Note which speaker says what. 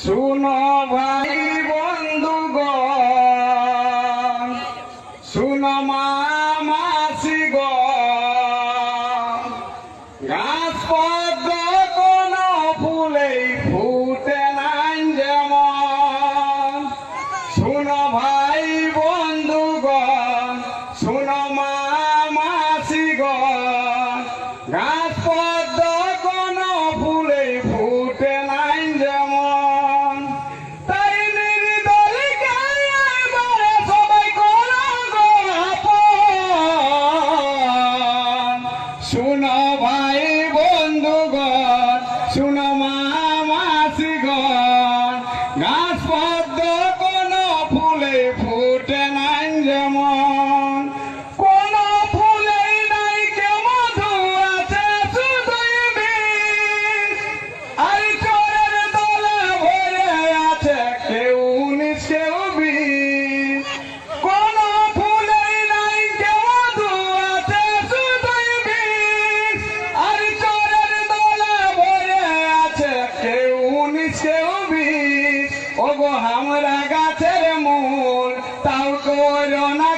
Speaker 1: শুনো ভাই বন্ধুগণ, শুনো মাসি গো গাছ পদ্ম কোন ফুলেই ফুটে নাই যেমন। শুনো ভাই বন্ধুগণ, শুনো মাসি গো গাছ শুনো ভাই বন্ধুগণ শুনো মামাসিগণ গাছ পদ্ম কোন ফুলে ফুটে নাই যেমন। আমরা গাছের মূল তাও করোনা